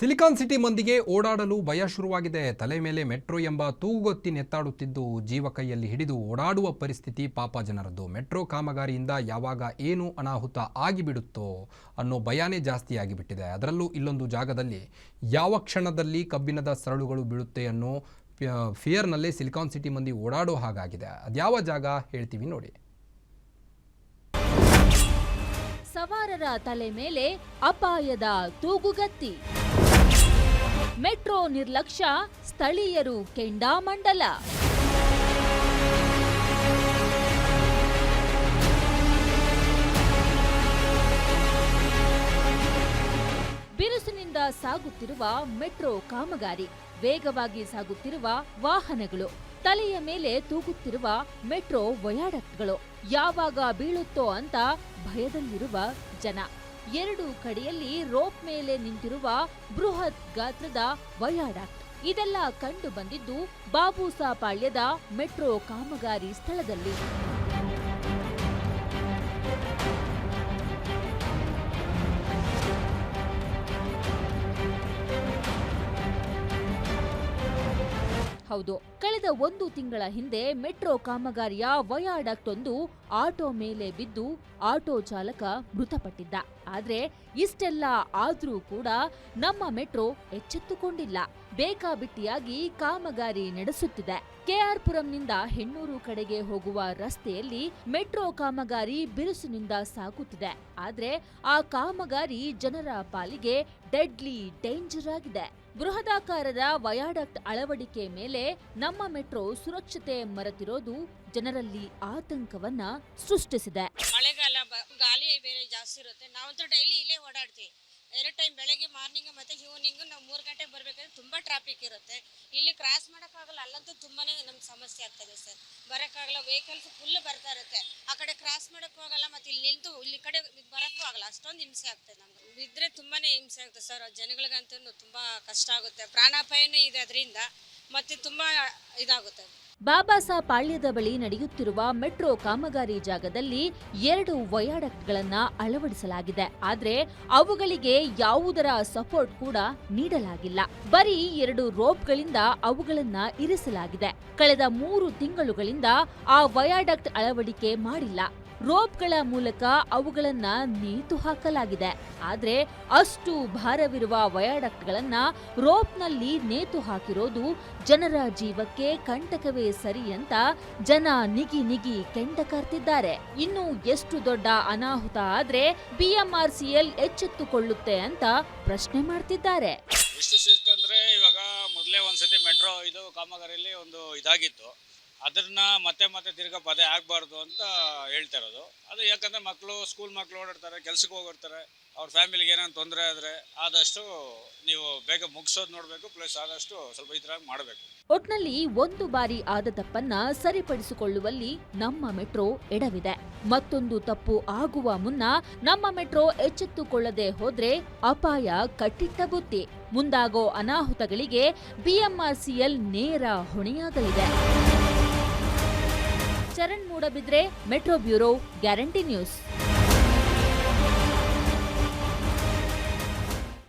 Silicon city ಮಂದಿಗೆ ಓಡಾಡಲು ಭಯ ಶುರುವಾಗಿದೆ. ತಲೆ ಮೇಲೆ ಮೆಟ್ರೋ ಎಂಬ ತೂಗೊತ್ತಿ ನೆತ್ತಾಡುತ್ತಿದ್ದು ಜೀವ ಕೈಯಲ್ಲಿ ಹಿಡಿದು ಓಡಾಡುವ ಪರಿಸ್ಥಿತಿ ಪಾಪ ಜನರದ್ದು. ಮೆಟ್ರೋ ಕಾಮಗಾರಿಯಿಂದ ಯಾವಾಗ ಏನು ಅನಾಹುತ ಆಗಿಬಿಡುತ್ತೋ ಅನ್ನೋ ಭಯಾನೇ ಜಾಸ್ತಿ ಆಗಿಬಿಟ್ಟಿದೆ. ಅದರಲ್ಲೂ ಇಲ್ಲೊಂದು ಜಾಗದಲ್ಲಿ ಯಾವ ಕ್ಷಣದಲ್ಲಿ ಕಬ್ಬಿಣದ ಸರಳುಗಳು ಬೀಳುತ್ತೆ ಅನ್ನೋ ಫಿಯ- ಫಿಯರ್ನಲ್ಲೇ ಸಿಲಿಕಾನ್ ಸಿಟಿ ಮಂದಿ ಓಡಾಡೋ ಹಾಗಾಗಿದೆ. ಅದ್ಯಾವ ಜಾಗ ಹೇಳ್ತೀವಿ ನೋಡಿ. ಸವಾರರ ತಲೆ ಮೇಲೆ ಅಪಾಯದ ತೂಗುಗತ್ತಿ. ಮೆಟ್ರೋ ನಿರ್ಲಕ್ಷ್ಯ ಸ್ಥಳೀಯರು ಕೆಂಡಾಮಂಡಲ. ಬಿರುಸಿನಿಂದ ಸಾಗುತ್ತಿರುವ ಮೆಟ್ರೋ ಕಾಮಗಾರಿ, ವೇಗವಾಗಿ ಸಾಗುತ್ತಿರುವ ವಾಹನಗಳು, ತಲೆಯ ಮೇಲೆ ತೂಗುತ್ತಿರುವ ಮೆಟ್ರೋ ವಯಾಡಕ್ಟ್ಗಳು, ಯಾವಾಗ ಬೀಳುತ್ತೋ ಅಂತ ಭಯದಲ್ಲಿರುವ ಜನ. ಎರಡು ಕಡೆಯಲ್ಲಿ ರೋಪ್ ಮೇಲೆ ನಿಂತಿರುವ ಬೃಹತ್ ಗಾತ್ರದ ವಯಾಡಕ್ಟ್ ಇದೆಲ್ಲ ಕಂಡು ಬಂದಿದ್ದು ಬಾಬೂಸಾಪಾಳ್ಯದ ಮೆಟ್ರೋ ಕಾಮಗಾರಿ ಸ್ಥಳದಲ್ಲಿ. ಹೌದು, ಕಳೆದ ಒಂದು ತಿಂಗಳ ಹಿಂದೆ ಮೆಟ್ರೋ ಕಾಮಗಾರಿಯ ವಯಾಡಕ್ಟ್ ಒಂದು ಆಟೋ ಮೇಲೆ ಬಿದ್ದು ಆಟೋ ಚಾಲಕ ಮೃತಪಟ್ಟಿದ್ದ. ಆದ್ರೆ ಇಷ್ಟೆಲ್ಲ ಆದ್ರೂ ಕೂಡ ನಮ್ಮ ಮೆಟ್ರೋ ಎಚ್ಚೆತ್ತುಕೊಂಡಿಲ್ಲ. ಬೇಕಾಬಿಟ್ಟಿಯಾಗಿ ಕಾಮಗಾರಿ ನಡೆಸುತ್ತಿದೆ. ಕೆಆರ್ ಪುರಂನಿಂದ ಹೆಣ್ಣೂರು ಕಡೆಗೆ ಹೋಗುವ ರಸ್ತೆಯಲ್ಲಿ ಮೆಟ್ರೋ ಕಾಮಗಾರಿ ಬಿರುಸಿನಿಂದ ಸಾಗುತ್ತಿದೆ. ಆದ್ರೆ ಆ ಕಾಮಗಾರಿ ಜನರ ಪಾಲಿಗೆ ಡೆಡ್ಲಿ ಡೇಂಜರ್ ಆಗಿದೆ. ಬೃಹದಾಕಾರದ ವಯಾಡಕ್ಟ್ ಅಳವಡಿಕೆ ಮೇಲೆ ನಮ್ಮ ಮೆಟ್ರೋ ಸುರಕ್ಷತೆ ಮರೆತಿರೋದು ಜನರಲ್ಲಿ ಆತಂಕವನ್ನ ಸೃಷ್ಟಿಸಿದೆ. ಮಳೆಗಾಲ ಗಾಳಿ ಬೇರೆ ಜಾಸ್ತಿ ಇರುತ್ತೆ. ನಾವಂತೂ ಡೈಲಿ ಇಲ್ಲೇ ಓಡಾಡ್ತೀವಿ. ಎರಡು ಟೈಮ್ ಬೆಳಗ್ಗೆ ಮಾರ್ನಿಂಗ್ ಮತ್ತೆ ಈವ್ನಿಂಗ್ ನಾವು ಮೂರು ಗಂಟೆ ಬರಬೇಕಾದ್ರೆ ತುಂಬಾ ಟ್ರಾಫಿಕ್ ಇರುತ್ತೆ. ಇಲ್ಲಿ ಕ್ರಾಸ್ ಮಾಡೋಕ್ಕಾಗಲ್ಲ, ಅಲ್ಲಂತೂ ತುಂಬಾನೇ ನಮ್ಗೆ ಸಮಸ್ಯೆ ಆಗ್ತದೆ ಸರ್ ಬರೋಕ್ಕಾಗಲ್ಲ ವೆಹಿಕಲ್ಸ್ ಫುಲ್ ಬರ್ತಾ ಇರುತ್ತೆ. ಆ ಕಡೆ ಕ್ರಾಸ್ ಮಾಡೋಕ್ಕೂ ಆಗಲ್ಲ, ಮತ್ತೆ ಇಲ್ಲಿ ನಿಂತು ಇಲ್ಲಿ ಕಡೆ ಬರೋಕ್ಕೂ ಆಗಲ್ಲ. ಅಷ್ಟೊಂದು ಹಿಂಸೆ ಆಗ್ತದೆ ನಮ್ಗೆ. ಇದ್ರೆ ತುಂಬಾನೇ ಹಿಂಸೆ ಆಗ್ತದೆ ಸರ್ ಜನಗಳಿಗಂತೂ ತುಂಬಾ ಕಷ್ಟ ಆಗುತ್ತೆ. ಪ್ರಾಣಾಪಾಯನೂ ಇದೆ ಅದರಿಂದ, ಮತ್ತೆ ತುಂಬಾ ಇದಾಗುತ್ತೆ. ಬಾಬಾಸಾ ಪಾಳ್ಯದ ಬಳಿ ನಡೆಯುತ್ತಿರುವ ಮೆಟ್ರೋ ಕಾಮಗಾರಿ ಜಾಗದಲ್ಲಿ ಎರಡು ವಯಾಡಕ್ಟ್ಗಳನ್ನು ಅಳವಡಿಸಲಾಗಿದೆ. ಆದರೆ ಅವುಗಳಿಗೆ ಯಾವುದರ ಸಪೋರ್ಟ್ ಕೂಡ ನೀಡಲಾಗಿಲ್ಲ. ಬರೀ ಎರಡು ರೋಪ್ಗಳಿಂದ ಅವುಗಳನ್ನು ಇರಿಸಲಾಗಿದೆ. ಕಳೆದ ಮೂರು ತಿಂಗಳುಗಳಿಂದ ಆ ವಯಾಡಕ್ಟ್ ಅಳವಡಿಕೆ ಮಾಡಿಲ್ಲ. ರೋಪ್ಗಳ ಮೂಲಕ ಅವುಗಳನ್ನ ನೇತು ಹಾಕಲಾಗಿದೆ. ಆದರೆ ಅಷ್ಟು ಭಾರವಿರುವ ವಯಾಡಕ್ಟ್ಗಳನ್ನ ರೋಪ್ನಲ್ಲಿ ನೇತು ಹಾಕಿರೋದು ಜನರ ಜೀವಕ್ಕೆ ಕಂಟಕವೇ ಸರಿ ಅಂತ ಜನ ನಿಗಿ ನಿಗಿ ಕೆಂಡ ಕಾರ್ತಿದ್ದಾರೆ. ಇನ್ನು ಎಷ್ಟು ದೊಡ್ಡ ಅನಾಹುತ ಆದ್ರೆ ಬಿಎಂಆರ್ಸಿಎಲ್ ಎಚ್ಚೆತ್ತುಕೊಳ್ಳುತ್ತೆ ಅಂತ ಪ್ರಶ್ನೆ ಮಾಡ್ತಿದ್ದಾರೆ. ಇವಾಗ ಮೊದಲೇ ಒಂದ್ಸತಿ ಮೆಟ್ರೋ ಇದು ಕಾಮಗಾರಿಯಲ್ಲಿ ಒಂದು ಇದಾಗಿತ್ತು. ಅದನ್ನ ಮತ್ತೆ ಮತ್ತೆ ತಿರ್ಗಾ ಪದೇ ಆಗಬಾರ್ದು ಅಂತ ಹೇಳ್ತಾ ಇರೋದು. ಅದು ಯಾಕಂದ್ರೆ ಮಕ್ಕಳು ಸ್ಕೂಲ್ ಮಕ್ಕಳು ಓಡಾಡ್ತಾರೆ, ಕೆಲ್ಸಕ್ಕೆ ಹೋಗಿರ್ತಾರೆ ಅವ್ರ ಫ್ಯಾಮಿಲಿಗೆ ಏನಾದ್ರು ತೊಂದರೆ ಆದರೆ ಆದಷ್ಟು ನೀವು ಬೇಗ ಮುಗಿಸೋದು ನೋಡಬೇಕು ಪ್ಲಸ್ ಆದಷ್ಟು ಸ್ವಲ್ಪ ಇದ್ರಾಗ ಮಾಡಬೇಕು. ಒಟ್ನಲ್ಲಿ ಒಂದು ಬಾರಿ ಆದ ತಪ್ಪನ್ನ ಸರಿಪಡಿಸಿಕೊಳ್ಳುವಲ್ಲಿ ನಮ್ಮ ಮೆಟ್ರೋ ಎಡವಿದೆ. ಮತ್ತೊಂದು ತಪ್ಪು ಆಗುವ ಮುನ್ನ ನಮ್ಮ ಮೆಟ್ರೋ ಎಚ್ಚೆತ್ತುಕೊಳ್ಳದೆ ಹೋದ್ರೆ ಅಪಾಯ ಕಟ್ಟಿಟ್ಟ ಬುತ್ತಿ. ಮುಂದಾಗೋ ಅನಾಹುತಗಳಿಗೆ ಬಿಎಂಆರ್ಸಿಎಲ್ ನೇರ ಹೊಣೆಯಾಗಲಿದೆ. Charan Moodbidri metro bureau Guarantee News.